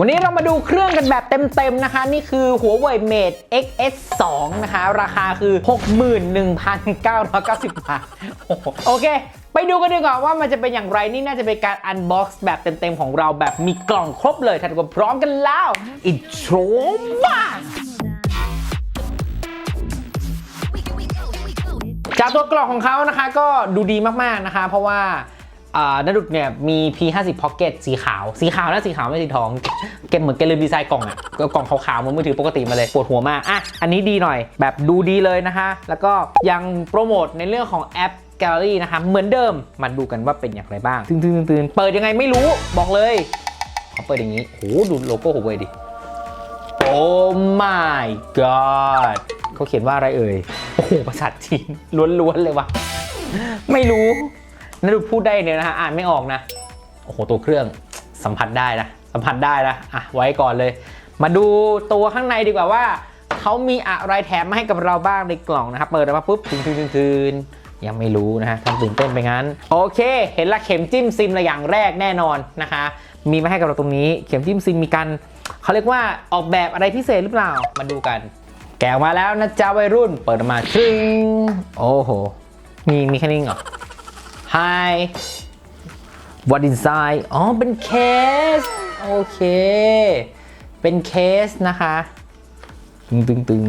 วันนี้เรามาดูเครื่องกันแบบเต็มๆนะคะ นี่คือหัวเว่ย Mate XS 2 นะคะ ราคาคือ 61,990 บาทโอ้โหโอเค ไปดูกันดีกว่าว่ามันจะเป็นอย่างไรนี่น่าจะเป็นการอันบ็อกซ์แบบเต็มๆของเราแบบมีกล่องครบเลยถ้าทุกคนพร้อมกันแล้วอินโทรมาจากตัวกล่องของเขานะคะก็ดูดีมากๆนะคะ เพราะว่า อ่าดุดเนี่ยมี P50 Pocket สีขาว สีขาวนะสีขาวไม่สีทอง เกมเหมือนแกลืมดีไซน์กล่องอะกล่องขาวๆเหมือนมือถือปกติมาเลยปวดหัวมากอะอันนี้ดีหน่อย แบบดูดีเลยนะคะ แล้วก็ยังโปรโมทในเรื่องของแอป Gallery นะคะเหมือนเดิมมาดูกันว่าเป็นอย่างไรบ้างตื่นๆตื่นเปิดยังไงไม่รู้บอกเลยเขาเปิดอย่างนี้โอ้โหดูโลโก้หัวเว่ยดิโอ้ my god เขาเขียนว่าอะไรเอ่ยโอ้โหภาษาจีนล้วนๆเลยวะไม่รู้ นั่นดูพูดได้เนี่ยนะฮะอ่านไม่ออกนะโอ้โหตัวเครื่องสัมผัสได้นะสัมผัสได้นะอะไว้ก่อนเลย มาดูตัวข้างในดีกว่าว่าเขามีอะไรแถมมาให้กับเราบ้างในกล่องนะครับเปิดออกมาปุ๊บทึนๆๆๆยังไม่รู้นะฮะทำตื่นเต้นไปงั้น โอเค เห็นละเข็มจิ้มซิมละอย่างแรกแน่นอนนะคะ มีมาให้กับเราตรงนี้ เข็มจิ้มซิมมีการเขาเรียกว่าออกแบบอะไรพิเศษหรือเปล่ามาดูกัน แกะมาแล้วนะจ๊ะวัยรุ่น เปิดมาชึ้งโอ้โหมีมีแค่นี้เหรอ Hi What inside อ๋อ เป็นเคส โอเค เป็นเคสนะคะตึงตึงตึง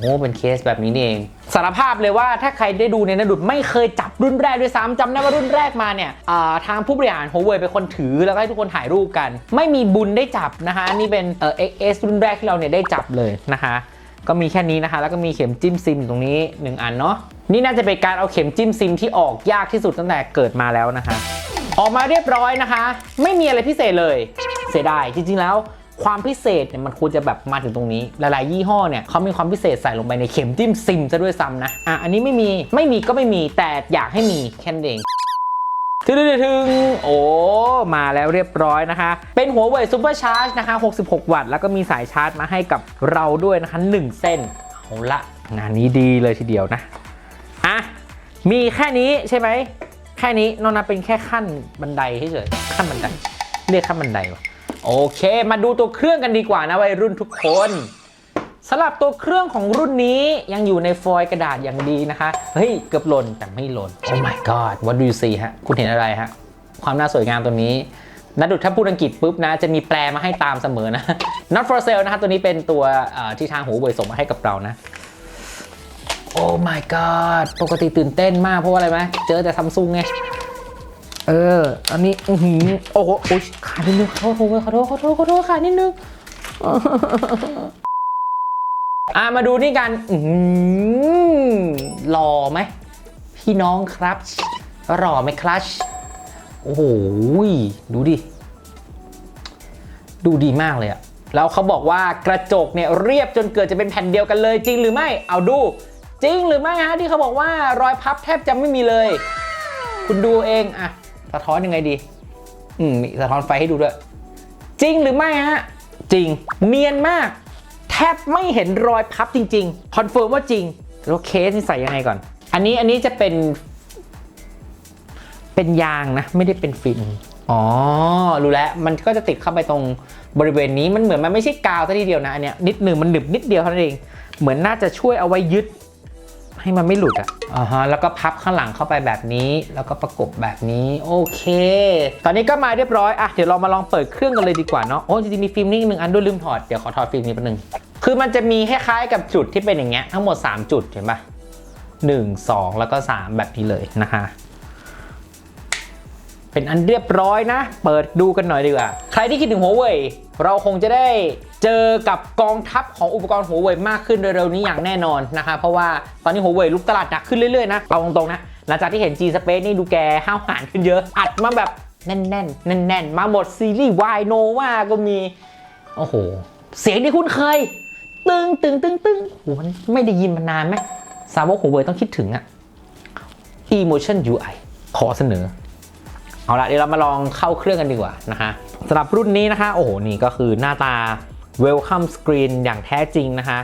โอ้เป็นเคสแบบนี้นี่เอง สารภาพเลยว่าถ้าใครได้ดูเนี่ยนดุดไม่เคยจับรุ่นแรกด้วยซ้ำจำได้ว่ารุ่นแรกมาเนี่ยทางผู้บริหารหัวเวยเป็นคนถือแล้วก็ให้ทุกคนถ่ายรูปกัน ไม่มีบุญได้จับนะคะ นี่เป็นเอ่อ XS รุ่นแรกที่เราเนี่ยได้จับเลยนะคะ ก็มีแค่นี้นะคะ แล้วก็มีเข็มจิ้มซิมอยู่ตรงนี้ 1 อันเนาะนี่น่าจะเป็นการเอาเข็มจิ้มซิมที่ออกยากที่สุดตั้งแต่เกิดมาแล้วนะคะ ออกมาเรียบร้อยนะคะ ไม่มีอะไรพิเศษเลย เสียดายจริงๆแล้วความพิเศษเนี่ยมันควรจะแบบมาถึงตรงนี้ หลายๆ ยี่ห้อเนี่ยเขามีความพิเศษใส่ลงไปในเข็มจิ้มซิมซะด้วยซ้ำนะอะอันนี้ไม่มีไม่มีก็ไม่มีแต่อยากให้มีแค่นั้นเอง ถึงถึงโอ้ มาแล้วเรียบร้อยนะคะ เป็นหัวเว่ยซูเปอร์ชาร์จนะคะ 66 วัตต์ แล้วก็มีสายชาร์จมาให้กับเราด้วยนะคะ 1 เส้น เอาละ งานนี้ดีเลยทีเดียวนะ อะ มีแค่นี้ใช่ไหม แค่นี้นอกนั้นเป็นแค่ขั้นบันไดเฉยๆขั้นบันได เรียกขั้นบันไดวะโอเค มาดูตัวเครื่องกันดีกว่านะวัยรุ่นทุกคน สำหรับตัวเครื่องของรุ่นนี้ยังอยู่ในฟอยล์กระดาษอย่างดีนะคะ เฮ้ย เกือบหล่นแต่ไม่หล่นโอ้ my god what do you see ฮะ คุณเห็นอะไรฮะ ความน่าสวยงามตัวนี้นัดดุดถ้าพูดอังกฤษปุ๊บนะ จะมีแปลมาให้ตามเสมอนะ not for sale นะครับตัวนี้เป็นตัวที่ทางหูเว่ยส่งมาให้กับเรานะโอ้ my god ปกติตื่นเต้นมากเพราะว่าอะไรไหมเจอแต่ซัมซุงไง เออ อันนี้อือหือโอ้โหขาดนิดนึงขอโทษขอโทษขอโทษขอโทษขาดนิดนึง อะมาดูนี่กันอืหล่อไหม พี่น้องครับหล่อไหมครัชโอ้โหดูดิ ดูดีมากเลยอะแล้วเขาบอกว่ากระจกเนี่ยเรียบจนเกิดจะเป็นแผ่นเดียวกันเลยจริงหรือไม่ เอาดู จริงหรือไม่ฮะที่เขาบอกว่ารอยพับแทบจะไม่มีเลย คุณดูเองอะสะท้อนยังไงดี อืมมีสะท้อนไฟให้ดูด้วย จริงหรือไม่ฮะ จริง เนียนมาก บไม่เห็นรอยพับจริงๆคอนเฟิร์มว่าจริงแล้วเคสนี่ใส่ยังไงก่อน อันนี้อันนี้จะเป็น เป็นยางนะ ไม่ได้เป็นฟิล์มอ๋อ รู้แล้ว มันก็จะติดเข้าไปตรงบริเวณนี้ มันเหมือนมันไม่ใช่กาวซะทีเดียวนะ อันเนี้ยนิดหนึ่งมันหนึบนิดเดียวเท่านั้นเอง เหมือนน่าจะช่วยเอาไว้ยึด ให้มันไม่หลุดอะอ่าฮะ แล้วก็พับข้างหลังเข้าไปแบบนี้ แล้วก็ประกบแบบนี้ โอเค ตอนนี้ก็มาเรียบร้อย อะ เดี๋ยวเรามาลองเปิดเครื่องกันเลยดีกว่าเนาะ โอ้จริงๆมีฟิล์มนิ่งหนึ่งอันด้วยลืมถอด เดี๋ยวขอถอดฟิล์มนี้แป๊บนึง คือมันจะมีคล้ายๆกับจุดที่เป็นอย่างเงี้ยทั้งหมด 3 จุดเห็นปะหนึ่งสองแล้วก็ 3 แบบนี้เลยนะคะเป็นอันเรียบร้อยนะ เปิดดูกันหน่อยดีกว่า ใครที่คิดถึงหัวเว่ยเราคงจะได้เจอกับกองทัพของอุปกรณ์หัวเว่ยมากขึ้นเร็วๆนี้อย่างแน่นอนนะคะ เพราะว่าตอนนี้หัวเว่ยลุกตลาดหนักขึ้นเรื่อยๆนะเอาตรงๆนะ หลังจากที่เห็น G Space นี่ดูแกห้าวหาญขึ้นเยอะ อัดมาแบบแน่นๆแน่นๆมาหมดซีรีส์วายโนวาก็มี โอ้โห เสียงที่คุ้นเคย ตึงตึงตึงตึงโหมันไม่ได้ยินมานานไหมสาวกหัวเว่ยต้องคิดถึงอะ Emotion UI ขอเสนอ เอาละเดี๋ยวเรามาลองเข้าเครื่องกันดีกว่านะคะสำหรับรุ่นนี้นะคะ โอ้โห นี่ก็คือหน้าตา Welcome Screen อย่างแท้จริงนะคะ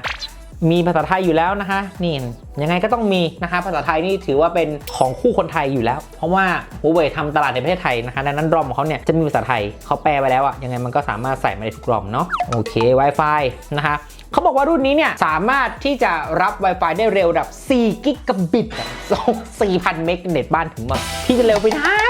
มีภาษาไทยอยู่แล้วนะคะนี่ยังไงก็ต้องมีนะคะภาษาไทยนี่ถือว่าเป็นของคู่คนไทยอยู่แล้ว เพราะว่า Huawei ทำตลาดในประเทศไทยนะคะดังนั้นรอมของเขาเนี่ยจะมีภาษาไทยเขาแปลไว้แล้วอะยังไงมันก็สามารถใส่มาในทุกรอมเนาะโอเค Wi-Fi นะคะเขาบอกว่ารุ่นนี้เนี่ยสามารถที่จะรับ Wi-Fi ได้เร็วระดับ4กิกะบิตอะ4,000 เมกเน็ตบ้านถึงมดพี่จะเร็วไปได้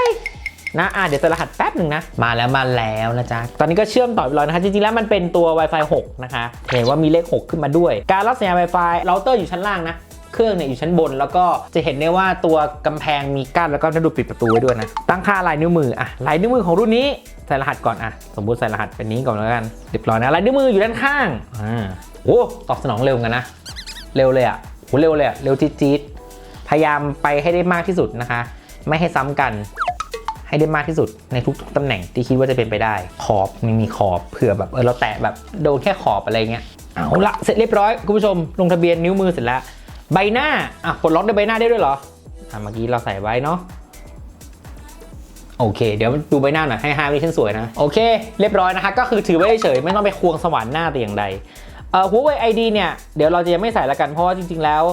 นะอะเดี๋ยวจะรหัสแป๊บหนึ่งนะ มาแล้วมาแล้วนะจ๊ะ ตอนนี้ก็เชื่อมต่อไปแล้วนะคะ จริงๆแล้วมันเป็นตัว Wi-Fi 6 นะคะ เห็นว่ามีเลข 6 ขึ้นมาด้วย การรับสัญญาณ Wi-Fi เราเตอร์อยู่ชั้นล่างนะ เครื่องเนี่ยอยู่ชั้นบน แล้วก็จะเห็นได้ว่าตัวกำแพงมีกั้นแล้วก็จะดูปิดประตูไว้ด้วยนะ ตั้งค่าลายนิ้วมืออะลายนิ้วมือของรุ่นนี้ใส่รหัสก่อนอะ สมมุติใส่รหัสเป็นนี้ก่อนแล้วกัน เรียบร้อยนะ ลายนิ้วมืออยู่ด้านข้าง อ่า โอ้ ตอบสนองเร็วกันนะ เร็วเลยอะโหเร็วเลยอะ เร็วจี๊ดพยายามไปให้ได้มากที่สุดนะคะ ไม่ให้ซ้ำกัน ให้ได้มากที่สุดในทุกๆตำแหน่งที่คิดว่าจะเป็นไปได้ ขอบไมีมีขอบเผื่อแบบเออเราแตะแบบโดนแค่ขอบอะไรเงี้ยเอาละเสร็จเรียบร้อยคุณผู้ชมลงทะเบียนนิ้วมือเสร็จแล้ว ใบหน้าอะปลดล็อกด้วยใบหน้าได้ด้วยเหรออะเมื่อกี้เราใส่ไว้เนาะโอเค เดี๋ยวดูใบหน้าหน่อยให้ฮาร์นี่ฉันสวยนะ โอเค เรียบร้อยนะคะก็คือถือไว้เฉยไม่ต้องไปควงสวรรค์หน้าแต่อย่างใดเอ่อ Huawei ID เนี่ย เดี๋ยวเราจะยังไม่ใส่ละกันเพราะว่าจริง ๆ แล้ว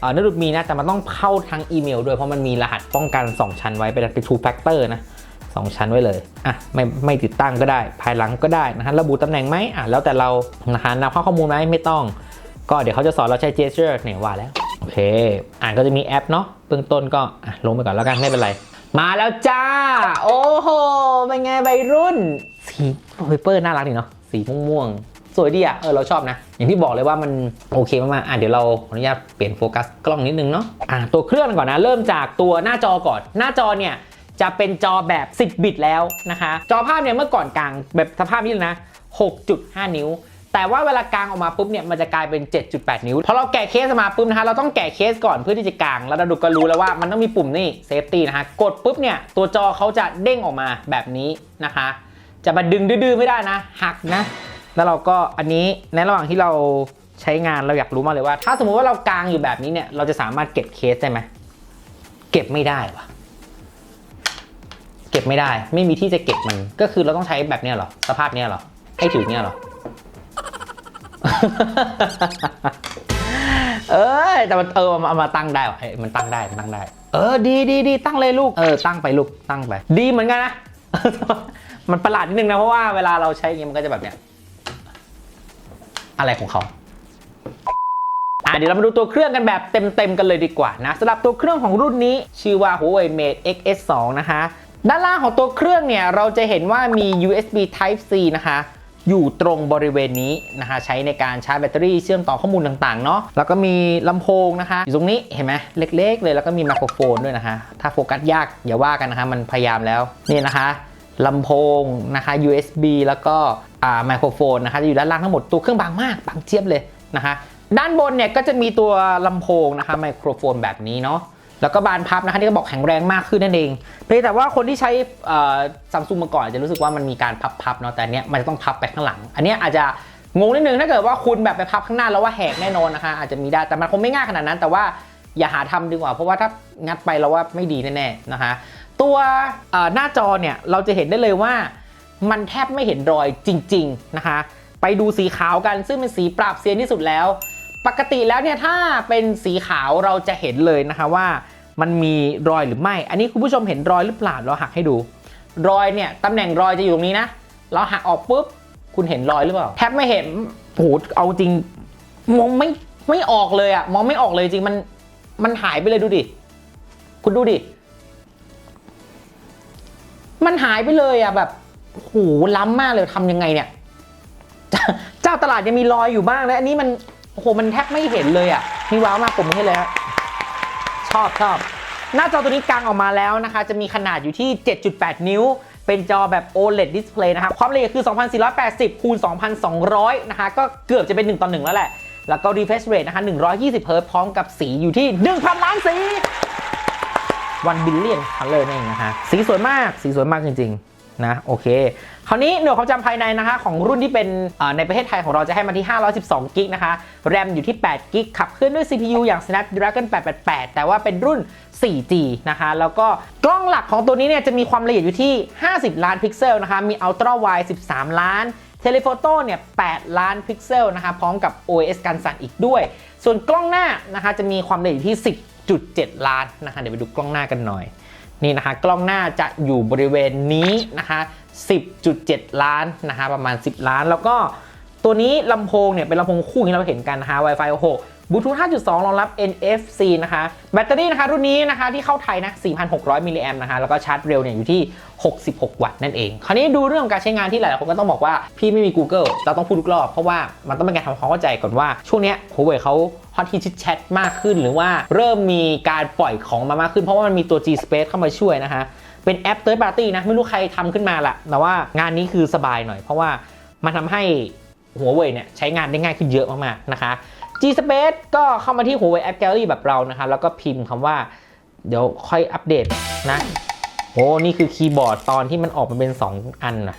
เอ่อนารุดมีนะแต่มันต้องเข้าทางอีเมลด้วยเพราะมันมีรหัสป้องกัน 2 ชั้นไว้เป็นเป็น two factor นะ2ชั้นไว้เลย อะ ไม่ ไม่ติดตั้งก็ได้ ภายหลังก็ได้นะฮะ ระบุตำแหน่งไหมอะ แล้วแต่เรานะคะนำเข้าข้อมูลไหมไม่ต้อง ก็เดี๋ยวเขาจะสอนเราใช้ gesture เนี่ยว่าแล้ว โอเค อ่านก็จะมีแอปเนาะ เบื้องต้นก็อะลงไปก่อนแล้วกัน ไม่เป็นไร มาแล้วจ้า โอ้โห เป็นไงวัยรุ่น สีเฮเปอร์น่ารักดีเนาะ สีม่วง สวยดีอะเออเราชอบนะ อย่างที่บอกเลยว่ามันโอเคมากๆอะเดี๋ยวเราขออนุญาตเปลี่ยนโฟกัสกล้องนิดนึงเนาะอะตัวเครื่องก่อนนะ เริ่มจากตัวหน้าจอก่อน หน้าจอเนี่ยจะเป็นจอแบบ 10 บิตแล้วนะคะ จอภาพเนี่ยเมื่อก่อนกลางแบบสภาพนี้เลยนะ 6.5 นิ้ว แต่ว่าเวลากลางออกมาปุ๊บเนี่ยมันจะกลายเป็น 7.8 นิ้วพอเราแกะเคสมาปุ๊บนะคะเราต้องแกะเคสก่อนเพื่อที่จะกลาง แล้วเราดูก็รู้แล้วว่ามันต้องมีปุ่มนี่เซฟตี้นะคะกดปุ๊บเนี่ยตัวจอเขาจะเด้งออกมาแบบนี้นะคะ จะมาดึงดื้อไม่ได้นะหักนะ แล้วเราก็อันนี้ในระหว่างที่เราใช้งานเราอยากรู้มากเลยว่า ถ้าสมมุติว่าเรากางอยู่แบบนี้เนี่ยเราจะสามารถเก็บเคสได้ไหมเก็บไม่ได้วะเก็บไม่ได้ ไม่มีที่จะเก็บมัน ก็คือเราต้องใช้แบบเนี้ยหรอ สภาพเนี้ยหรอ ให้ถือเนี้ยหรอ เออแต่มันเออเอามาตั้งได้วะเอ้ยมันตั้งได้ มันตั้งได้ เออ ดีดีดีตั้งเลยลูก เออ ตั้งไปลูก ตั้งไป ดีเหมือนกันนะ มันประหลาดนิดนึงนะ เพราะว่าเวลาเราใช้อย่างงี้มันก็จะแบบเนี้ย อะไรของเขาอะเดี๋ยวเรามาดูตัวเครื่องกันแบบเต็มๆกันเลยดีกว่านะสำหรับตัวเครื่องของรุ่นนี้ชื่อว่า Huawei Mate XS2 นะคะ ด้านล่างของตัวเครื่องเนี่ย เราจะเห็นว่ามี USB Type C นะคะ อยู่ตรงบริเวณนี้นะคะ ใช้ในการชาร์จแบตเตอรี่เชื่อมต่อข้อมูลต่างๆ เนาะแล้วก็มีลำโพงนะคะ อยู่ตรงนี้เห็นไหมเล็ก ๆ เลยแล้วก็มีไมโครโฟนด้วยนะคะ ถ้าโฟกัสยากอย่าว่ากันนะคะ มันพยายามแล้วนี่นะคะ ลำโพงนะคะ USB แล้วก็ไมโครโฟนนะคะจะอยู่ด้านล่างทั้งหมดตัวเครื่องบางมากบางเจี๊ยบเลยนะคะ ด้านบนเนี่ยก็จะมีตัวลำโพงนะคะไมโครโฟนแบบนี้เนาะแล้วก็บานพับนะคะที่เขาบอกแข็งแรงมากขึ้นนั่นเอง เพียงแต่ว่าคนที่ใช้ซัมซุงมาก่อนจะรู้สึกว่ามันมีการพับๆเนาะแต่อันเนี้ยมันจะต้องพับไปข้างหลัง อันนี้อาจจะงงนิดนึงถ้าเกิดว่าคุณแบบไปพับข้างหน้าแล้วว่าแหกแน่นอนนะคะอาจจะมีได้แต่มันคงไม่ง่ายขนาดนั้น แต่ว่าอย่าหาทำดีกว่า เพราะว่าถ้างัดไปเราว่าไม่ดีแน่ๆนะคะ ตัวหน้าจอเนี่ยเราจะเห็นได้เลยว่า มันแทบไม่เห็นรอยจริง ๆนะคะ ไปดูสีขาวกันซึ่งเป็นสีปราบเซียนที่สุดแล้ว ปกติแล้วเนี่ยถ้าเป็นสีขาวเราจะเห็นเลยนะคะว่า มันมีรอยหรือไม่ อันนี้คุณผู้ชมเห็นรอยหรือเปล่าเราหักให้ดู รอยเนี่ยตำแหน่งรอยจะอยู่ตรงนี้นะ เราหักออกปุ๊บคุณเห็นรอยหรือเปล่า แทบไม่เห็นโหเอาจริงมองไม่ไม่ออกเลยอะมองไม่ออกเลยจริงมันมันหายไปเลยดูดิ คุณดูดิ มันหายไปเลยอะแบบโหล้ำมากเลยทำยังไงเนี่ยเจ้าตลาดยังมีรอยอยู่บ้างแล้วอันนี้มันโหมันแทบไม่เห็นเลยอะนี่ว้าวมากผมให้เลยฮะชอบชอบหน้าจอตัวนี้กลางออกมาแล้วนะคะ จะมีขนาดอยู่ที่ 7.8 นิ้ว เป็นจอแบบ OLED display นะครับความละเอียดคือ 2480คูณ2200 นะคะ ก็เกือบจะเป็น 1ต่อ1แล้วแหละ แล้วก็ refresh rate นะคะ120เฮิร์ตพร้อมกับสีอยู่ที่ 1,000 ล้านสี วันบิลเลียนคัลเลอร์นั่นเองนะฮะสีสวยมากสีสวยมากจริงๆนะโอเค คราวนี้หน่วยความจำภายในนะคะ ของรุ่นที่เป็นในประเทศไทยของเราจะให้มาที่ 512 กิกนะคะ แรมอยู่ที่8กิกขับเคลื่อนด้วย CPU อย่าง Snapdragon 888 แต่ว่าเป็นรุ่น 4G นะคะ แล้วก็กล้องหลักของตัวนี้เนี่ยจะมีความละเอียดอยู่ที่ 50 ล้านพิกเซลนะคะ มี Ultra Wide 13 ล้านเท Telephoto เนี่ย 8 ล้านพิกเซลนะคะ พร้อมกับ OS กันสั่นอีกด้วย ส่วนกล้องหน้านะคะ จะมีความละเอียดอยู่ 1.7ล้านนะคะเดี๋ยวไปดูกล้องหน้ากันหน่อยนี่นะคะกล้องหน้าจะอยู่บริเวณนี้นะคะ10.7 ล้านนะคะประมาณ 10 ล้าน แล้วก็ตัวนี้ลำโพงเนี่ยเป็นลำโพงคู่ที่เราเห็นกันนะคะ Wi-Fi 6 บลูทูธ 5.2 รองรับ NFC นะคะ แบตเตอรี่นะคะรุ่นนี้นะคะที่เข้าไทยนะ 4,600 มิลลิแอมนะคะ แล้วก็ชาร์จเร็วเนี่ยอยู่ที่ 66 วัตต์นั่นเอง คราวนี้ดูเรื่องของการใช้งานที่หลายๆคนก็ต้องบอกว่า พี่ไม่มี Google เราต้องพูดทุกรอบ เพราะว่ามันต้องเป็นการทำความเข้าใจก่อนว่า ช่วงนี้ย Huawei เขาฮอตฮิตชิดแชทมากขึ้น หรือว่าเริ่มมีการปล่อยของมามากขึ้น เพราะว่ามันมีตัว G Space เข้ามาช่วยนะคะเป็นแอป Third Party นะไม่รู้ใครทำขึ้นมาละแต่ว่างานนี้คือสบายหน่อย เพราะว่ามันทำให้หัวเว่ยเนี่ยใช้งานได้ง่ายขึ้นเยอะมากๆนะคะ G Space ก็เข้ามาที่ Huawei App Gallery แบบเรานะคะ แล้วก็พิมพ์คำว่า เดี๋ยวค่อยอัปเดตนะ โอ้ นี่คือคีย์บอร์ดตอนที่มันออกมาเป็น 2 อันนะ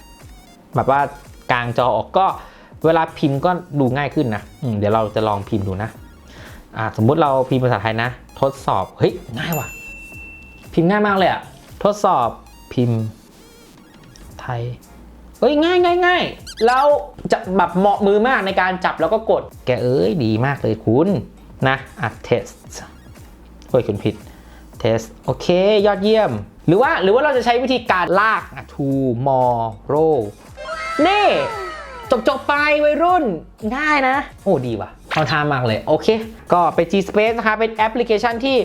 แบบว่ากลางจอออกก็เวลาพิมพ์ก็ดูง่ายขึ้นนะเดี๋ยวเราจะลองพิมพ์ดูนะอ่าสมมุติเราพิมพ์ภาษาไทยนะ ทดสอบ เฮ้ย ง่ายว่ะ พิมพ์ง่ายมากเลยอะทดสอบพิมพ์ไทยเอ้ยง่ายง่ายง่าย แล้วจะแบบเหมาะมือมากในการจับแล้วก็กด แกเอ้ยดีมากเลยคุณนะอะ test เฮ้ยคุณผิด test โอเค ยอดเยี่ยม หรือว่าหรือว่าเราจะใช้วิธีการลากอะ tomorrow นี่ จบจบไปวัยรุ่นง่ายนะ โอ้ดีว่ะเขาทามากเลย โอเค ก็เป็น G Space นะคะเป็นแอปพลิเคชันที่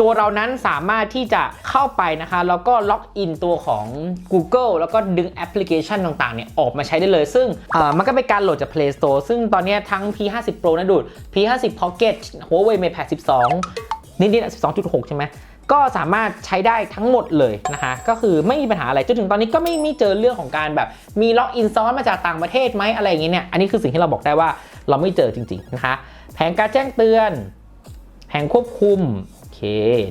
ตัวเรานั้นสามารถที่จะเข้าไปนะคะแล้วก็ล็อกอินตัวของ Google แล้วก็ดึงแอปพลิเคชันต่างๆเนี่ยออกมาใช้ได้เลย ซึ่งมันก็เป็นการโหลดจาก Play Store ซึ่งตอนนี้ทั้ง P50 Pro นะดูด P50 Pocket Huawei MatePad 12 นิดๆ12.6 ใช่ไหมก็สามารถใช้ได้ทั้งหมดเลยนะคะ ก็คือไม่มีปัญหาอะไรจนถึงตอนนี้ก็ไม่ไม่เจอเรื่องของการแบบมีล็อกอินซ้อนมาจากต่างประเทศไหมอะไรอย่างเงี้ยเนี่ยอันนี้คือสิ่งที่เราบอกได้ว่าเราไม่เจอจริงๆนะคะแผงการแจ้งเตือน แผงควบคุม เค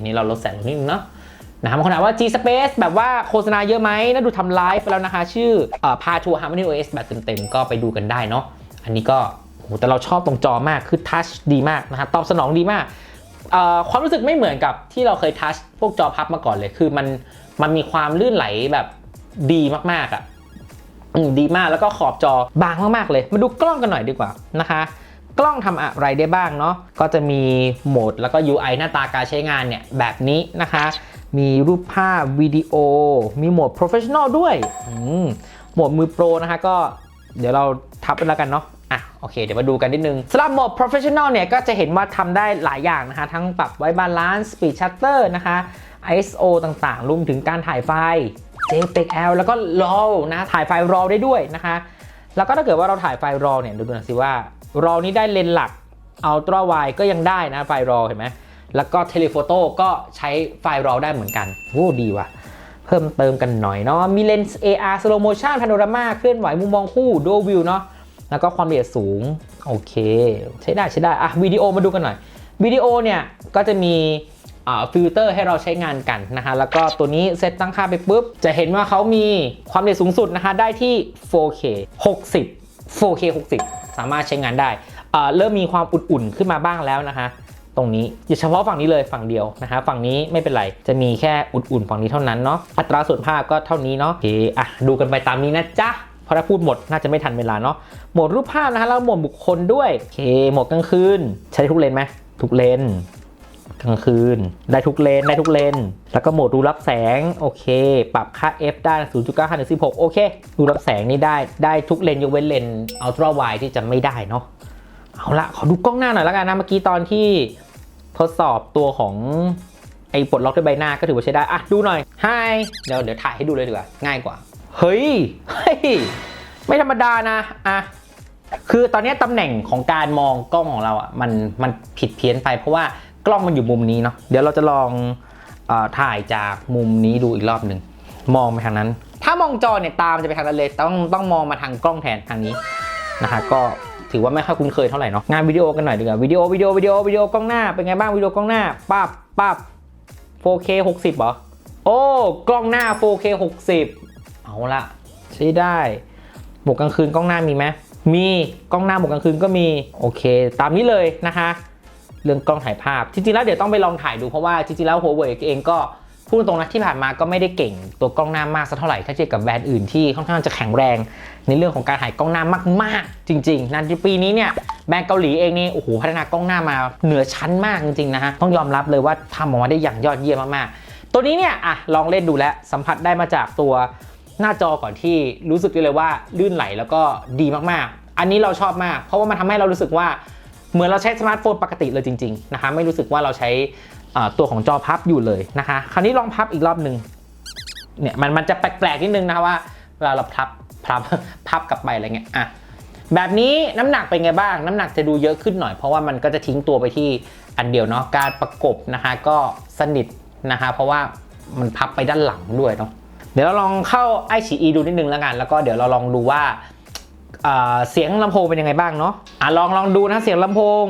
นี่เราลดแสงลงนิดนึงเนาะนะครับบางคนถามว่า G Space แบบว่าโฆษณาเยอะไหมน่าดูทำไลฟ์ไปแล้วนะคะ ชื่อเอ่อ Paa to Harmony OS แบบเต็มๆ ก็ไปดูกันได้เนาะอันนี้ก็โหแต่เราชอบตรงจอมากคือทัชดีมากนะครับตอบสนองดีมาก ความรู้สึกไม่เหมือนกับที่เราเคยทัชพวกจอพับมาก่อนเลย คือมันมันมีความลื่นไหลแบบดีมากๆอะ่ะอืมดีมากแล้วก็ขอบจอบางมากๆเลย มาดูกล้องกันหน่อยดีกว่านะคะ กล้องทำอะไรได้บ้างเนาะก็จะมีโหมดแล้วก็ UI หน้าตาการใช้งานเนี่ยแบบนี้นะคะ มีรูปภาพวิดีโอ มีโหมด Professional ด้วยโหมดมือโปรนะคะก็เดี๋ยวเราทับไปแล้วกันเนาะอะโอเค เดี๋ยวมาดูกันนิดนึงสำหรับโหมด Professional เนี่ย ก็จะเห็นว่าทำได้หลายอย่างนะคะ ทั้งปรับไว้บาลานซ์ Speed Shutter นะคะ ISO ต่างๆ รวมถึงการถ่ายไฟล์ JPEG-L แล้วก็ RAW นะ ถ่ายไฟล์ RAW ได้ด้วยนะคะ แล้วก็ถ้าเกิดว่าเราถ่ายไฟล์ RAW เนี่ย ดูดูหน่อยสิว่า RAW นี้ได้เลนส์หลัก Ultra Wide ก็ยังได้นะไฟล์ RAW เห็นไหมแล้วก็ Telephoto ก็ใช้ไฟล์ RAW ได้เหมือนกันโอ้ดีว่ะ เพิ่มเติมกันหน่อยเนาะมีเลนส์ AR Slow Motion Panorama เคลื่อนไหวมุมมองคู่ Dual View เนาะแล้วก็ความละเอียดสูง โอเค ใช้ได้ใช้ได้อะวิดีโอมาดูกันหน่อยวิดีโอเนี่ย ก็จะมีฟิลเตอร์ให้เราใช้งานกันนะคะแล้วก็ตัวนี้เซตตั้งค่าไปปุ๊บ จะเห็นว่าเขามีความละเอียดสูงสุดนะคะ ได้ที่ 4K 60 4K 60 สามารถใช้งานได้ เริ่มมีความอุ่นๆ ขึ้นมาบ้างแล้วนะคะตรงนี้อย่เฉพาะฝั่งนี้เลยฝั่งเดียวนะคะฝั่งนี้ไม่เป็นไรจะมีแค่อุ่นๆฝั่งนี้เท่านั้นเนาะอัตราส่วนภาพก็เท่านี้เนาะโอเคอะดูกันไปตามนี้นะจ๊ะเพราะถ้าพูดหมดน่าจะไม่ทันเวลาเนาะหมดรูปภาพนะคะแล้วหมดบุคคลด้วยโอเคหมดกลางคืนใช้ทุกเลนไหมทุกเลน กลางคืน ได้ทุกเลน ได้ทุกเลน แล้วก็โหมดดูรับแสง โอเค ปรับค่า f ได้ 0.9ถึง16 โอเค ดูรับแสงนี่ได้ ได้ทุกเลนยกเว้นเลนอัลตร้าไวที่จะไม่ได้เนาะ เอาละขอดูกล้องหน้าหน่อยแล้วกันนะ เมื่อกี้ตอนที่ทดสอบตัวของไอ้ปลดล็อกด้วยใบหน้าก็ถือว่าใช้ได้ อะ ดูหน่อย Hi เดี๋ยวเดี๋ยวถ่ายให้ดูเลยดีกว่า ง่ายกว่า เฮ้ย เฮ้ย ไม่ธรรมดานะ อะคือตอนนี้ตำแหน่งของการมองกล้องของเราอะมันมันผิดเพี้ยนไปเพราะว่า กล้องมันอยู่มุมนี้เนาะเดี๋ยวเราจะลองอถ่ายจากมุมนี้ดูอีกรอบหนึ่งมองไปทางนั้น ถ้ามองจอเนี่ยตามจะไปทางนั้นเลยต้องต้องมองมาทางกล้องแทนทางนี้นะคะก็ถือว่าไม่ค่อยคุ้นเคยเท่าไหร่เนาะงานวิดีโอกันหน่อยดีกว่าวิดีโอวิดีโอวิดีโอวิดีโอกล้องหน้าเป็นไงบ้างวิดีโอกล้องหน้าปั๊บปั๊บ 4K 60เหรอโอ้กล้องหน้า 4K 60 เอาละใช้ได้หมวกกลางคืนกล้องหน้ามีไหมมีกล้องหน้าหมวกกลางคืนก็มีโอเค ตามนี้เลยนะคะ เรื่องกล้องถ่ายภาพ จริงๆแล้วเดี๋ยวต้องไปลองถ่ายดูเพราะว่าจริงๆแล้ว Huawei เองก็พูดตรงนะที่ผ่านมาก็ไม่ได้เก่งตัวกล้องหน้ามากสักเท่าไหร่ถ้าเทียบกับแบรนด์อื่นที่ค่อนข้างจะแข็งแรง ในเรื่องของการถ่ายกล้องหน้ามากๆ จริงๆนะในปีนี้เนี่ยแบรนด์เกาหลีเองนี่โอ้โหพัฒนากล้องหน้ามาเหนือชั้นมากจริงๆนะฮะต้องยอมรับเลยว่าทำออกมาได้อย่างยอดเยี่ยมมากๆ ตัวนี้เนี่ยอะลองเล่นดูแล้วสัมผัสได้มาจากตัวหน้าจอก่อนที่รู้สึกได้เลยว่าลื่นไหลแล้วก็ดีมากๆ อันนี้เราชอบมาก เพราะว่ามันทำให้เรารู้สึกว่า เหมือนเราใช้สมาร์ทโฟนปกติเลยจริงๆนะคะไม่รู้สึกว่าเราใช้ตัวของจอพับอยู่เลยนะคะคราวนี้ลองพับอีกรอบหนึ่งเนี่ยมันมันจะแปลกๆนิดนึงนะคะว่าเวลาเราพับพับพับกลับไปอะไรเงี้ยอะแบบนี้น้ำหนักเป็นไงบ้าง น้ำหนักจะดูเยอะขึ้นหน่อยเพราะว่ามันก็จะทิ้งตัวไปที่อันเดียวเนาะการประกบนะคะก็สนิทนะคะเพราะว่ามันพับไปด้านหลังด้วยเนาะเดี๋ยวเราลองเข้าไอฉีอีดูนิดนึงแล้วกัน แล้วก็เดี๋ยวเราลองดูว่า เสียงลำโพงเป็นยังไงบ้างเนาะอะลองลองดูนะเสียงลำโพง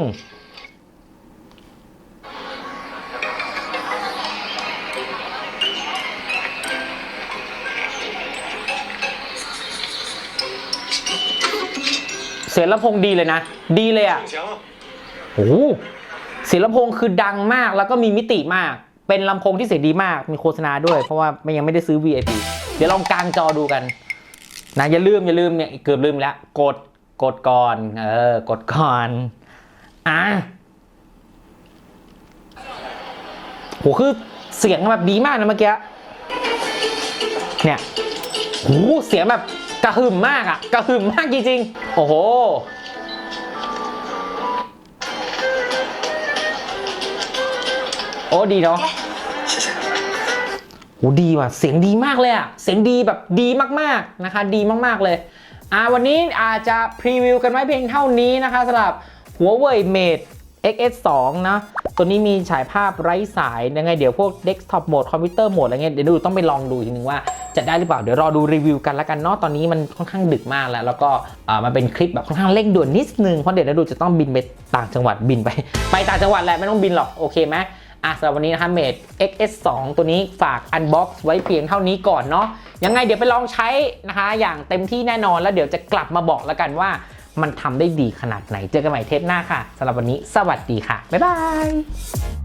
เสียงลำโพงดีเลยนะ ดีเลยอะ！โอ้เสียงลำโพงคือดังมากแล้วก็มีมิติมาก เป็นลำโพงที่เสียงดีมาก มีโฆษณาด้วย เพราะว่ามันยังไม่ได้ซื้อ VIP เดี๋ยวลองกางจอดูกัน นะอย่าลืมอย่าลืมเนี่ยเกือบลืมแล้วกดกดก่อนเออกดก่อนอะโหคือเสียงแบบดีมากนะเมื่อกี้เนี่ยโหเสียงแบบกระหึ่มมากอะกระหึ่มมากจริงๆโอ้โหโอ้ดีเนาะ。 โอ้ดีว่ะเสียงดีมากเลยอะเสียงดีแบบดีมากๆนะคะ ดีมากๆเลยอ่าวันนี้อาจจะพรีวิวกันไว้เพียงเท่านี้นะคะสำหรับ Huawei Mate XS2 นะ ตัวนี้มีฉายภาพไร้สายยังไงเดี๋ยวพวก desktop mode คอมพิวเตอร์โหมดอะไรเงี้ยเดี๋ยวดูต้องไปลองดูทีนึงว่าจะได้หรือเปล่า เดี๋ยวรอดูรีวิวกันแล้วกันเนาะตอนนี้มันค่อนข้างดึกมากแล้ว แล้วก็อ่ามันเป็นคลิปแบบค่อนข้างเร่งด่วนนิดนึงเพราะเดี๋ยวดูจะต้องบินไปต่างจังหวัดบินไป ไปต่างจังหวัดแหละไม่ต้องบินหรอกโอเคไหม อะสำหรับวันนี้นะคะ Mate XS2 ตัวนี้ฝากอันบ็อกซ์ไว้เพียงเท่านี้ก่อนเนาะยังไงเดี๋ยวไปลองใช้นะคะ อย่างเต็มที่แน่นอนแล้วเดี๋ยวจะกลับมาบอกแล้วกันว่ามันทำได้ดีขนาดไหน เจอกันใหม่เทปหน้าค่ะสำหรับวันนี้สวัสดีค่ะ บ๊ายบาย